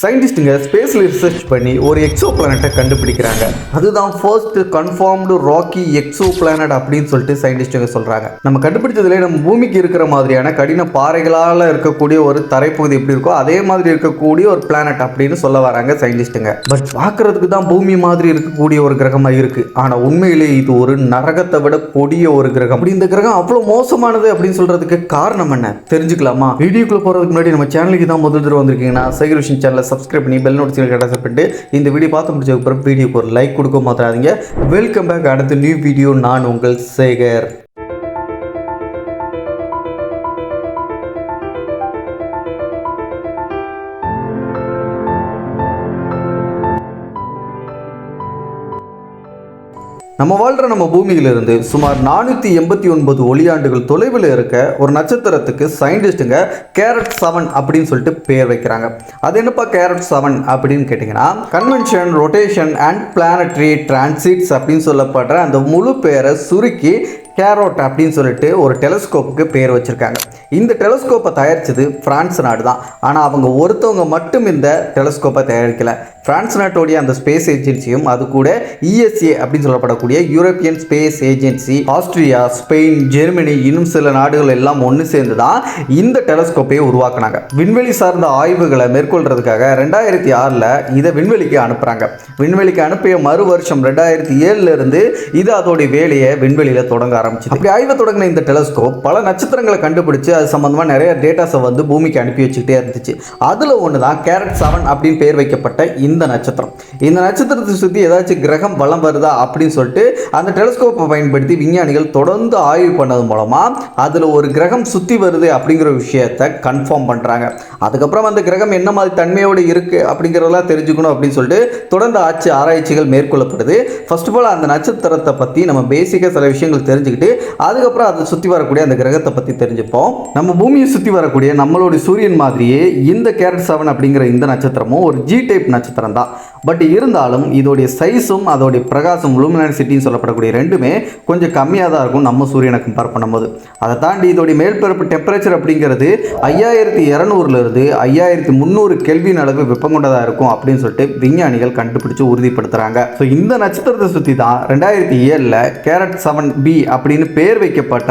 சயின்டிஸ்ட்டுங்க ஸ்பேஸில் ரிசர்ச் பண்ணி ஒரு எக்ஸோ பிளானட்டை கண்டுபிடிக்கிறாங்க. அதுதான் first confirmed rocky exoplanet அப்படின்னு சொல்லிட்டு சயின்டிஸ்ட்டுங்க சொல்கிறாங்க நம்ம கண்டுபிடிச்சதுலேயே நம்ம பூமிக்கு இருக்கிற மாதிரியான கடின பாறைகளால் இருக்கக்கூடிய ஒரு தரைப்பகுதி எப்படி இருக்கோ அதே மாதிரி இருக்கக்கூடிய ஒரு பிளானட் அப்படின்னு சொல்ல வராங்க சயின்டிஸ்ட்டுங்க பட் பார்க்கறதுக்கு தான் பூமி மாதிரி இருக்கக்கூடிய ஒரு கிரகமாக இருக்குது ஆனால் உண்மையிலேயே இது ஒரு நரகத்தை விட கொடிய ஒரு கிரகம். அப்படி இந்த கிரகம் அவ்வளோ மோசமானது அப்படின்னு சொல்கிறதுக்கு காரணம் என்ன? தெரிஞ்சுக்கலாமா? வீடியோக்குள்ளே போகிறதுக்கு முன்னாடி நம்ம சேனலுக்கு தான் முதல் தடவை வந்திருக்கீங்கன்னா சைகர் விஷன் சேனலை சப்ஸ்கிரைப் பண்ணி பெல் நோட்டிஃபிகேஷன் கரெக்டாக செட் பண்ணிட்டு இந்த வீடியோ பார்த்து முடிச்சதுக்கப்புறம் வீடியோக்கு ஒரு லைக் கொடுக்க மாட்டாதீங்க வெல்கம் பேக் அடுத்த நியூ வீடியோ நான் உங்கள் சேகர். நம்ம வாழ்கிற நம்ம பூமியிலிருந்து சுமார் நானூற்றி எண்பத்தி ஒன்பது ஒளியாண்டுகள் தொலைவில் இருக்க ஒரு நட்சத்திரத்துக்கு சயின்டிஸ்ட்டுங்க கேரட் செவன் அப்படின்னு சொல்லிட்டு பேர் வைக்கிறாங்க. அது என்னப்பா கேரட் செவன் அப்படின்னு கேட்டிங்கன்னா convention rotation and planetary transits அப்படின்னு சொல்லப்படுற அந்த முழு பேரை சுருக்கி கேரோட் அப்படின்னு சொல்லிட்டு ஒரு டெலஸ்கோப்புக்கு பேர் வச்சுருக்காங்க. இந்த டெலஸ்கோப்பை தயாரித்தது ஃப்ரான்ஸ் நாடு தான். ஆனால் அவங்க ஒருத்தவங்க மட்டும் இந்த டெலஸ்கோப்பை தயாரிக்கலை. ஃப்ரான்ஸ் நாட்டோடைய அந்த ஸ்பேஸ் ஏஜென்சியும் அது கூட இஎஸ்ஏ அப்படின்னு சொல்லப்படக்கூடிய European space agency Austria Spain Germany இன்னும் சில நாடுகள் எல்லாம் ஒன்று சேர்ந்து தான் இந்த டெலஸ்கோப்பையை உருவாக்குனாங்க. விண்வெளி சார்ந்த ஆய்வுகளை மேற்கொள்றதுக்காக ரெண்டாயிரத்தி ஆறில் இதை விண்வெளிக்கு அனுப்புகிறாங்க விண்வெளிக்கு அனுப்பிய மறு வருஷம் ரெண்டாயிரத்தி ஏழுலேருந்து இது அதோடைய வேலையை விண்வெளியில் தொடங்க ஆரம்பிச்சு அப்படி ஆய்வை தொடங்கின இந்த டெலஸ்கோப் பல நட்சத்திரங்களை கண்டுபிடிச்சு அது சம்பந்தமாக நிறைய டேட்டாஸை வந்து பூமிக்கு அனுப்பி வச்சுக்கிட்டே இருந்துச்சு. அதில் ஒன்று தான் கேரட் செவன் அப்படின்னு பேர் வைக்கப்பட்ட இந்த நட்சத்திரம். இந்த நட்சத்திரத்தை சுற்றி ஏதாச்சும் கிரகம் வளம் வருதா அப்படின்னு சொல்லிட்டு அந்த டெலஸ்கோப்பை பயன்படுத்தி விஞ்ஞானிகள் தொடர்ந்து ஆய்வு பண்ணது மூலமாக அதில் ஒரு கிரகம் சுற்றி வருது அப்படிங்கிற விஷயத்தை கன்ஃபார்ம் பண்ணுறாங்க அதுக்கப்புறம் அந்த கிரகம் என்ன மாதிரி தன்மையோடு இருக்குது அப்படிங்கிறதெல்லாம் தெரிஞ்சுக்கணும் அப்படின்னு சொல்லிட்டு தொடர்ந்து ஆட்சி ஆராய்ச்சிகள் மேற்கொள்ளப்படுது. ஃபர்ஸ்ட் ஆஃப் ஆல் அந்த நட்சத்திரத்தை பற்றி நம்ம பேசிக்காக சில விஷயங்கள் தெரிஞ்சுக்கிட்டு அதுக்கப்புறம் அதை சுற்றி வரக்கூடிய அந்த கிரகத்தை பற்றி தெரிஞ்சுப்போம். நம்ம பூமியை சுற்றி வரக்கூடிய நம்மளுடைய சூரியன் மாதிரியே இந்த கேரட் செவன் அப்படிங்கிற இந்த நட்சத்திரமும் ஒரு ஜி டைப் நட்சத்திரம் தான் பட் இருந்தாலும் இதோடைய சைஸும் அதோடைய பிரகாசம் லூமினாசிட்டின்னு சொல்லப்படக்கூடிய ரெண்டுமே கொஞ்சம் கம்மியாக தான் இருக்கும் நம்ம சூரியனை கம்பேர் பண்ணும்போது. அதை தாண்டி இதோடைய மேற்பரப்பு டெம்பரேச்சர் அப்படிங்கிறது ஐயாயிரத்தி இரநூறுலேருந்து ஐயாயிரத்தி முந்நூறு கெல்வின் அளவு வெப்பம் கொண்டதாக இருக்கும் அப்படின்னு சொல்லிட்டு விஞ்ஞானிகள் கண்டுபிடிச்சு உறுதிப்படுத்துகிறாங்க ஸோ இந்த நட்சத்திரத்தை சுற்றி தான் ரெண்டாயிரத்தி ஏழில் கேரட் செவன் பி அப்படின்னு பேர் வைக்கப்பட்ட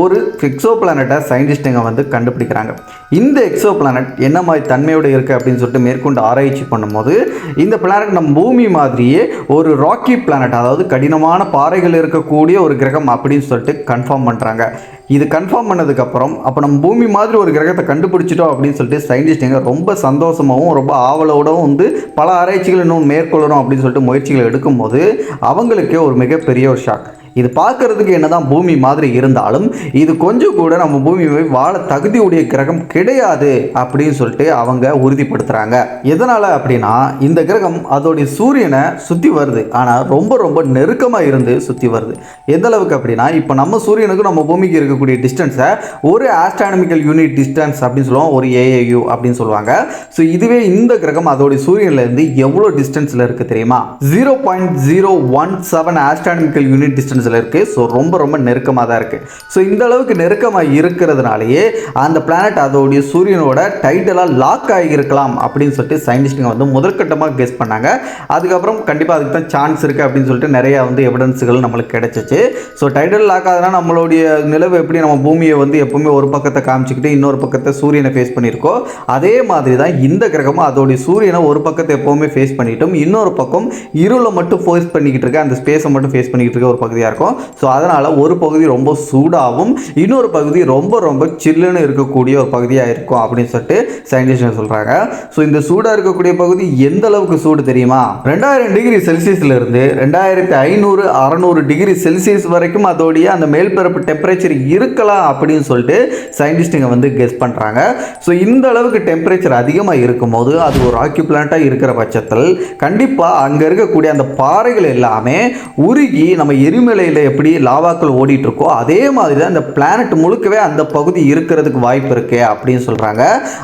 ஒரு எக்ஸோ பிளானட்டை சயின்டிஸ்ட்டுங்க வந்து கண்டுபிடிக்கிறாங்க. இந்த எக்ஸோ பிளானட் என்ன மாதிரி தன்மையோடு இருக்குது அப்படின்னு சொல்லிட்டு மேற்கொண்டு ஆராய்ச்சி பண்ணும்போது இந்த பிளானட் நம்ம பூமி மாதிரியே ஒரு ராக்கி பிளானட் அதாவது கடினமான பாறைகள் இருக்கக்கூடிய ஒரு கிரகம் அப்படின்னு சொல்லிட்டு கன்ஃபார்ம் பண்ணுறாங்க இது கன்ஃபார்ம் பண்ணதுக்கப்புறம் அப்போ நம்ம பூமி மாதிரி ஒரு கிரகத்தை கண்டுபிடிச்சிட்டோம் அப்படின்னு சொல்லிட்டு சயின்டிஸ்ட்டுங்க ரொம்ப சந்தோஷமாகவும் ரொம்ப ஆவலோடவும் வந்து பல ஆராய்ச்சிகள் இன்னும் மேற்கொள்ளணும் அப்படின்னு சொல்லிட்டு முயற்சிகள் எடுக்கும்போது அவங்களுக்கே ஒரு மிகப்பெரிய ஒரு ஷாக் இது பார்க்கறதுக்கு என்னதான் பூமி மாதிரி இருந்தாலும் இது கொஞ்சம் கூட நம்ம பூமி வாழ தகுதியுடைய கிரகம் கிடையாது அப்படின்னு சொல்லிட்டு அவங்க உறுதிப்படுத்துகிறாங்க எதனால் அப்படின்னா இந்த கிரகம் அதோடைய சூரியனை சுற்றி வருது. ஆனால் ரொம்ப ரொம்ப நெருக்கமாக இருந்து சுற்றி வருது. எந்த அளவுக்கு அப்படின்னா இப்போ நம்ம சூரியனுக்கு நம்ம பூமிக்கு இருக்கக்கூடிய டிஸ்டன்ஸை ஒரு ஆஸ்ட்ரானமிக்கல் யூனிட் டிஸ்டன்ஸ் அப்படின்னு சொல்லுவோம் ஒரு ஏஏயு அப்படின்னு சொல்லுவாங்க. ஸோ இதுவே இந்த கிரகம் அதோடைய சூரியன்லேருந்து எவ்வளோ டிஸ்டன்ஸில் இருக்குது தெரியுமா? Zero point zero one seven astronomical unit distance டிஸ்டன்ஸில் இருக்குது ஸோ ரொம்ப ரொம்ப நெருக்கமாக தான் இருக்குது ஸோ இந்த அளவுக்கு நெருக்கமாக இருக்கிறதுனாலேயே அந்த பிளானட் அதோடைய சூரியனோட டைட்டலாக லாக் ஆகியிருக்கலாம் அப்படின்னு சொல்லிட்டு சயின்டிஸ்ட்டுங்க வந்து முதற்கட்டமாக கெஸ் பண்ணாங்க. அதுக்கப்புறம் கண்டிப்பாக அதுக்கு தான் சான்ஸ் இருக்குது அப்படின்னு சொல்லிட்டு நிறையா வந்து எவிடன்ஸுகள் நம்மளுக்கு கிடச்சிச்சு. ஸோ டைட்டல் லாக் ஆகுதுன்னா நம்மளுடைய நிலவு எப்படி நம்ம பூமியை வந்து எப்போவுமே ஒரு பக்கத்தை காமிச்சிக்கிட்டு இன்னொரு பக்கத்தை சூரியனை ஃபேஸ் பண்ணியிருக்கோ அதே மாதிரி தான் இந்த கிரகமும் அதோடைய சூரியனை ஒரு பக்கத்தை எப்போவுமே ஃபேஸ் பண்ணிட்டும் இன்னொரு பக்கம் இருளை மட்டும் ஃபேஸ் பண்ணிக்கிட்டு இருக்க அந்த ஸ்பேஸை மட்டும் ஃபேஸ் பண்ணிக்கிட்டு இருக்க ஒரு பகுதியாக இருக்கும். ஸோ அதனால் ஒரு பகுதி ரொம்ப சூடாகவும் இன்னொரு பகுதி ரொம்ப ரொம்ப சில்லுன்னு இருக்கக்கூடிய ஒரு பகுதியாக இருக்கும் அப்படின்னு சொல்லிட்டு சயின்டிஸ்ட் சொல்கிறாங்க ஸோ இந்த சூடாக இருக்கக்கூடிய பகுதி எந்த அளவுக்கு சூடு தெரியுமா? ரெண்டாயிரம் டிகிரி செல்சியஸ்ல இருந்து ரெண்டாயிரத்தி ஐநூறு அறநூறு டிகிரி செல்சியஸ் வரைக்கும் அதோடைய அந்த மேல்பரப்பு டெம்பரேச்சர் இருக்கலாம் அப்படின்னு சொல்லிட்டு சயின்டிஸ்ட்டுங்க வந்து கெஸ் பண்ணுறாங்க ஸோ இந்த அளவுக்கு டெம்பரேச்சர் அதிகமாக இருக்கும்போது அது ஒரு ஆக்கி பிளான்ட்டாக இருக்கிற பட்சத்தில் கண்டிப்பாக அங்கே இருக்கக்கூடிய அந்த பாறைகள் எல்லாமே உருகி நம்ம எரிமலை சூழ்நிலையில் எப்படி லாவாக்கள் ஓடிட்டு இருக்கோ அதே மாதிரி தான் இந்த பிளானட் முழுக்கவே அந்த பகுதி இருக்கிறதுக்கு வாய்ப்பு இருக்கு அப்படின்னு சொல்கிறாங்க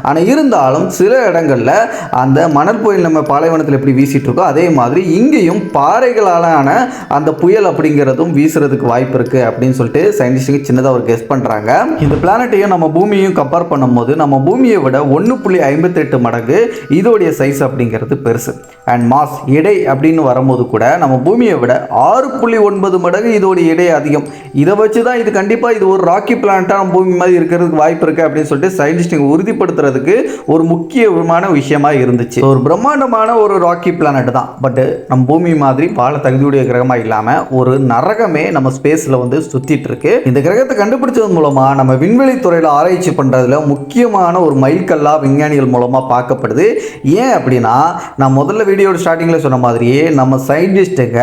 ஆனால் இருந்தாலும் சில இடங்களில் அந்த மணல் புயல் நம்ம பாலைவனத்தில் எப்படி வீசிட்டு இருக்கோ அதே மாதிரி இங்கேயும் பாறைகளாலான அந்த புயல் அப்படிங்கிறதும் வீசுறதுக்கு வாய்ப்பு இருக்கு அப்படின்னு சொல்லிட்டு சயின்டிஸ்டுக்கு சின்னதாக ஒரு கெஸ் பண்ணுறாங்க இந்த பிளானட்டையும் நம்ம பூமியையும் கம்பேர் பண்ணும்போது நம்ம பூமியை விட ஒன்று புள்ளி ஐம்பத்தெட்டு மடங்கு இதோடைய சைஸ் அப்படிங்கிறது பெருசு. அண்ட் மாஸ் எடை அப்படின்னு வரும்போது கூட நம்ம பூமியை விட ஆறு புள்ளி ஒன்பது மடங்கு இதோடைய இடை அதிகம். இதை வச்சு தான் இது கண்டிப்பாக இது ஒரு ராக்கி பிளானட்டாக பூமி மாதிரி இருக்கிறதுக்கு வாய்ப்பு இருக்குது அப்படின்னு சொல்லிட்டு சயின்டிஸ்டுங்க உறுதிப்படுத்துறதுக்கு ஒரு முக்கியமான விஷயமா இருந்துச்சு. ஒரு பிரம்மாண்டமான ஒரு ராக்கி பிளானட் தான். பட்டு நம்ம பூமி மாதிரி வாழ தகுதியுடைய கிரகமாக இல்லாமல் ஒரு நரகமே நம்ம ஸ்பேஸில் வந்து சுற்றிட்டு இருக்கு. இந்த கிரகத்தை கண்டுபிடிச்சது மூலமாக நம்ம விண்வெளி துறையில் ஆராய்ச்சி பண்ணுறதுல முக்கியமான ஒரு மைல்கல்லாக விஞ்ஞானிகள் மூலமாக பார்க்கப்படுது. ஏன் அப்படின்னா நான் முதல்ல வீடியோட ஸ்டார்டிங்கில் சொன்ன மாதிரியே நம்ம சயின்டிஸ்ட்டுங்க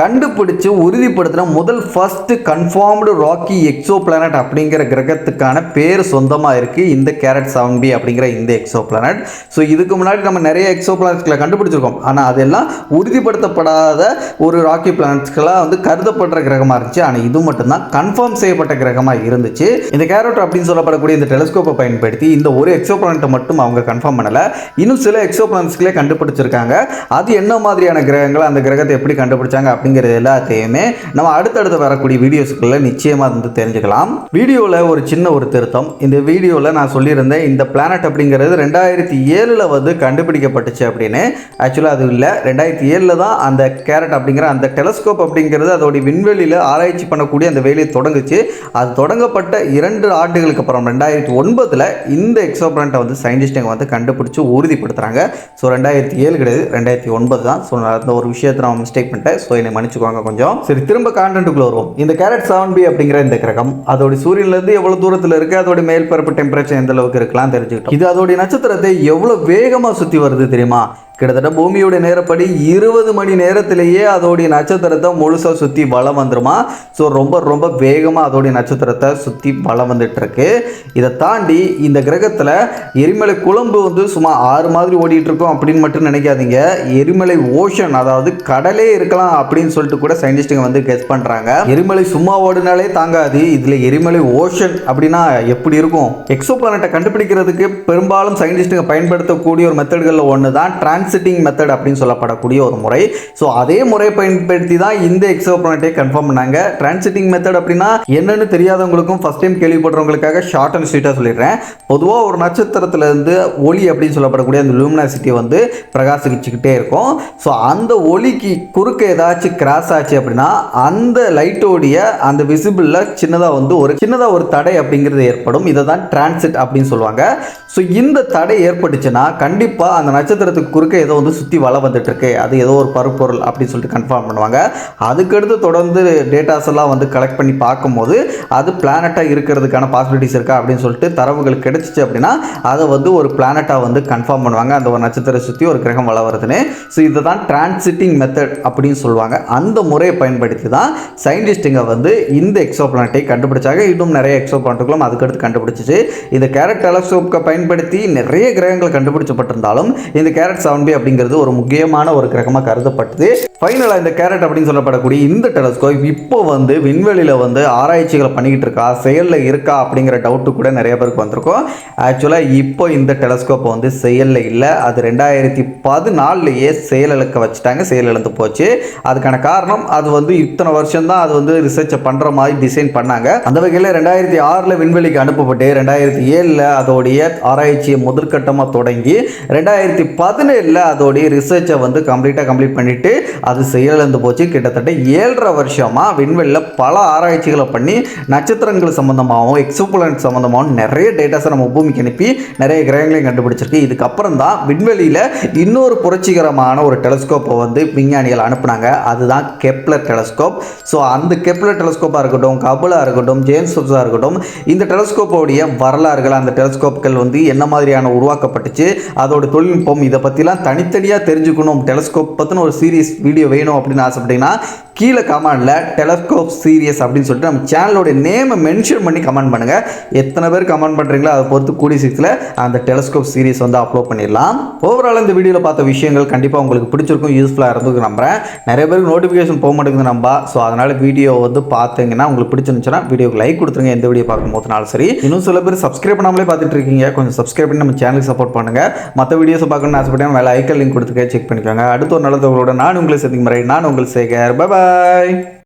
கண்டுபிடிச்சு உறுதிப்படுத்தின முதல் first confirmed rocky exoplanet அப்படிங்கிற கிரகத்துக்கான பேர் சொந்தமாக இருக்குது இந்த கேரட் செவன் பி அப்படிங்கிற இந்த எக்ஸோ பிளானட் ஸோ இதுக்கு முன்னாடி நம்ம நிறைய எக்ஸோ பிளானட்ஸ்களை கண்டுபிடிச்சிருக்கோம். ஆனால் அதெல்லாம் உறுதிப்படுத்தப்படாத ஒரு ராக்கி பிளானட்ஸ்களாக வந்து கருதப்படுற கிரகமாக இருந்துச்சு. ஆனால் இது மட்டும்தான். கன்ஃபார்ம் செய்யப்பட்ட கிரகமாக இருந்துச்சு. இந்த கேரட் அப்படின்னு சொல்லப்படக்கூடிய இந்த டெலிஸ்கோப்பை பயன்படுத்தி இந்த ஒரு எக்ஸோ பிளானட்டை மட்டும் அவங்க கன்ஃபார்ம் பண்ணலை. இன்னும் சில எக்ஸோ பிளானட்ஸ்களே கண்டுபிடிச்சிருக்காங்க. அது என்ன மாதிரியான கிரகங்கள் அந்த கிரகத்தை எப்படி கண்டுபிடிச்சாங்க அப்படிங்கிறது எல்லாத்தையுமே நம்ம அடுத்தடுத்து வரக்கூடிய வீடியோஸ்களில் நிச்சயமாக வந்து தெரிஞ்சுக்கலாம். வீடியோவில் ஒரு சின்ன ஒரு திருத்தம். இந்த வீடியோவில் நான் சொல்லியிருந்தேன் இந்த பிளானட் அப்படிங்கிறது ரெண்டாயிரத்தி ஏழில் வந்து கண்டுபிடிக்கப்பட்டுச்சு அப்படின்னு. ஆக்சுவலாக அது இல்லை. ரெண்டாயிரத்தி ஏழில் தான் அந்த கேரட் அப்படிங்கிற அந்த டெலஸ்கோப் அப்படிங்கிறது அதோடைய விண்வெளியில் ஆராய்ச்சி பண்ணக்கூடிய அந்த வேலையை தொடங்குச்சு. அது தொடங்கப்பட்ட இரண்டு ஆண்டுகளுக்கு அப்புறம் ரெண்டாயிரத்தி ஒன்பதில் இந்த எக்ஸோ வந்து சயின்டிஸ்ட்டுங்க வந்து கண்டுபிடிச்சி உறுதிப்படுத்துகிறாங்க ஸோ ரெண்டாயிரத்தி ஏழு கிடையாது. ரெண்டாயிரத்தி ஒன்பது தான். ஸோ அந்த ஒரு விஷயத்தை நான் மிஸ்டேக் பண்ணிட்டேன். ஸோ என்னை மன்னிச்சுக்கோங்க கொஞ்சம். சரி திரும்ப கான்டென்ட்டுக்குள்ள வருவோம். இந்த கேரட் செவன் பி அப்படிங்கிற இந்த கிரகம் அதோட சூரியன்லேருந்து எவ்வளோ தூரத்தில் இருக்குது அதோட மேல்பரப்பு டெம்பரேச்சர் எந்த அளவுக்கு இருக்கலாம் தெரிஞ்சுக்கிட்டோம். இது அதோடைய நட்சத்திரத்தை எவ்வளோ வேகமாக சுற்றி வருது தெரியுமா? கிட்டத்தட்ட பூமியோட நேரப்படி இருபது மணி நேரத்திலேயே அதோடைய நட்சத்திரத்தை முழுசாக சுற்றி வளம் வந்துருமா? ஸோ ரொம்ப ரொம்ப வேகமாக அதோடைய நட்சத்திரத்தை சுற்றி வளம் வந்துட்டுருக்கு. இதை தாண்டி இந்த கிரகத்தில் எரிமலை குழம்பு வந்து சும்மா ஆறு மாதிரி ஓடிட்டுருக்கோம் அப்படின்னு மட்டும் நினைக்காதீங்க. எரிமலை ஓஷன் அதாவது கடலே இருக்கலாம் அப்படின்னு சொல்லிட்டு கூட சயின்டிஸ்ட்டுங்க வந்து கெஸ் பண்ணுறாங்க எரிமலை சும்மா ஓடினாலே தாங்காது. இதில் எரிமலை ஓஷன் அப்படின்னா எப்படி இருக்கும்? எக்ஸோ பிளானட்டை கண்டுபிடிக்கிறதுக்கு பெரும்பாலும் சயின்டிஸ்ட்டுங்க பயன்படுத்தக்கூடிய ஒரு மெத்தட்களில் ஒன்று தான் டிரான்சிட்டிங் மெத்தட் அப்படின்னு சொல்லப்படக்கூடிய ஒரு முறை. ஸோ அதே முறை பயன்படுத்தி தான் இந்த எக்ஸோ பிளானட்டை கன்ஃபார்ம் பண்ணாங்க. டிரான்சிட்டிங் மெத்தட் அப்படின்னா என்னன்னு தெரியாதவங்களுக்கும் ஃபர்ஸ்ட் டைம் கேள்விப்படுறவங்களுக்காக ஷார்ட் அண்ட் ஸ்வீட்டாக சொல்லிடுறேன். பொதுவாக ஒரு நட்சத்திரத்திலேருந்து ஒளி அப்படின்னு சொல்லப்படக்கூடிய அந்த லூமினாசிட்டி வந்து பிரகாசிச்சுக்கிட்டே இருக்கும். ஸோ அந்த ஒளிக்கு குறுக்க ஏதாச்சும் கிராஸ் ஆச்சு அப்படின்னா அந்த லைட்டோடைய அந்த விசிபிளில் சின்னதாக வந்து ஒரு சின்னதாக ஒரு தடை அப்படிங்கிறது ஏற்படும். இதை தான் டிரான்சிட் அப்படின்னு சொல்லுவாங்க. ஸோ இந்த தடை ஏற்பட்டுச்சுன்னா கண்டிப்பாக அந்த நட்சத்திரத்துக்கு குறுக்க ஏதோ வந்து சுற்றி வலை வந்துட்டுருக்கு. அது ஏதோ ஒரு பருப்பொருள் அப்படின்னு சொல்லிட்டு கன்ஃபார்ம் பண்ணுவாங்க. அதுக்கடுத்து தொடர்ந்து டேட்டாஸ் எல்லாம் வந்து கலெக்ட் பண்ணி பார்க்கும்போது அது பிளானட்டாக இருக்கிறதுக்கான பாசிபிலிட்டிஸ் இருக்கா அப்படின்னு சொல்லிட்டு தரவுகள் கிடைச்சிச்சு அப்படின்னா அதை வந்து ஒரு பிளானட்டாக வந்து கன்ஃபார்ம் பண்ணுவாங்க. அந்த ஒரு நட்சத்திரம் சுற்றி ஒரு கிரகம் வள வருதுன்னு. ஸோ இதை தான் டிரான்சிட்டிங் மெத்தட் அப்படின்னு சொல்லுவாங்க. அந்த முறையை பயன்படுத்தி தான் சயின்டிஸ்ட்டுங்க வந்து இந்த எக்ஸோ பிளானட்டை கண்டுபிடிச்சாங்க. இன்னும் நிறைய எக்ஸோ பிளானட்டுகளும் அதுக்கடுத்து கண்டுபிடிச்சிச்சு. இந்த கேரட் டெலஸ்கோப்கை பயன்படுத்தி நிறைய கிரகங்கள் கண்டுபிடிச்சப்பட்டிருந்தாலும் இந்த கேரட் செவன் பி அப்படிங்கிறது ஒரு முக்கியமான ஒரு கிரகமாக கருதப்பட்டது. ஃபைனலாக இந்த கேரட் அப்படின்னு சொல்லப்படக்கூடிய இந்த டெலஸ்கோப் இப்போ வந்து விண்வெளியில் வந்து ஆராய்ச்சிகளை பண்ணிக்கிட்டு இருக்கா செயலில் இருக்கா அப்படிங்கிற டவுட்டு கூட நிறைய பேருக்கு வந்திருக்கும். ஆக்சுவலாக இப்போ இந்த டெலஸ்கோப் வந்து செயலில் இல்லை. அது ரெண்டாயிரத்தி பதினாலுலேயே செயலிழக்க வச்சுட்டாங்க செயலிழந்து போச்சு. அதுக்கான காரணம் அது வந்து இத்தனை வருஷம் தான் அது வந்து ரிசர்ச்சை பண்ணுற மாதிரி டிசைன் பண்ணாங்க. அந்த வகையில் ரெண்டாயிரத்தி ஆறில் விண்வெளிக்கு அனுப்பப்பட்டு ரெண்டாயிரத்தி ஏழில் அதோடைய ஆராய்ச்சியை முதற்கட்டமாக தொடங்கி ரெண்டாயிரத்தி பதினேழில் அதோடைய ரிசர்ச்சை வந்து கம்ப்ளீட்டாக கம்ப்ளீட் பண்ணிவிட்டு அது செயலிழந்து போச்சு. கிட்டத்தட்ட ஏழரை வருஷமாக விண்வெளியில் பல ஆராய்ச்சிகளை பண்ணி நட்சத்திரங்கள் சம்மந்தமாகவும் எக்ஸோபுலன்ட் சம்மந்தமாகவும் நிறைய டேட்டாஸை நம்ம பூமிக்கு அனுப்பி நிறைய கிரகங்களையும் கண்டுபிடிச்சிருக்கு. இதுக்கப்புறம் தான் விண்வெளியில் இன்னொரு புரட்சிகரமான ஒரு டெலஸ்கோப்பை வந்து விஞ்ஞானிகள் அனுப்புனாங்க. அதுதான் கெப்லர் டெலஸ்கோப் ஸோ அந்த கெப்லர் டெலஸ்கோப்பாக இருக்கட்டும் கபுலாக இருக்கட்டும் ஜேம்ஸ் வெப்ஸாக இருக்கட்டும் இந்த டெலஸ்கோப்போடைய வரலாறுகள் அந்த டெலஸ்கோப்கள் வந்து என்ன மாதிரியான உருவாக்கப்பட்டுச்சு அதோட தொழில்நுட்பம் இதை பற்றிலாம் தனித்தனியாக தெரிஞ்சுக்கணும். டெலஸ்கோப் பற்றின ஒரு சீரியஸ் வீடியோ வேணும் அப்படின்னு ஆசைப்பட்டீங்கன்னா கீழே கமெண்டில் டெலஸ்கோப் சீரியஸ் அப்படின்னு சொல்லிட்டு நம்ம சேனலோட நேமை மென்ஷன் பண்ணி கமெண்ட் பண்ணுங்கள் எத்தனை பேர் கமெண்ட் பண்ணுறீங்களோ அதை பொறுத்து கூடிய சீக்கிரத்தில் அந்த டெலஸ்கோப் சீரியஸ் வந்து அப்லோட் பண்ணிடலாம். ஓவரால் இந்த வீடியோவில் பார்த்த விஷயங்கள் கண்டிப்பாக உங்களுக்கு பிடிச்சிருக்கும் யூஸ்ஃபுல்லாக இருந்ததுக்கு நம்புறேன். நிறைய பேருக்கு நோட்டிஃபிகேஷன் போக மாட்டேங்குது நம்பா. ஸோ அதனால் வீடியோ வந்து பார்த்தீங்கன்னா உங்களுக்கு பிடிச்சிருந்துச்சுன்னா வீடியோக்கு லைக் கொடுத்துருங்க. எந்த வீடியோ பார்க்கும் போதுனாலும் சரி. இன்னும் சில பேர் சப்ஸ்கிரைப் பண்ணாமலே பார்த்துட்டு இருக்கீங்க. கொஞ்சம் சப்ஸ்கிரைப் பண்ணி நம்ம சேனலுக்கு சப்போர்ட் பண்ணுங்கள் மற்ற வீடியோஸை பார்க்கணும்னு ஆசைப்பட்டேன் வேலை ஐக்கல் லிங்க் கொடுத்துக்க செக் பண்ணிக்கோங்க. அடுத்த ஒரு நல்ல தகவலோட நான் உங்களை சந்திக்கும் முறை நான் உங்கள் சேகர். பாய்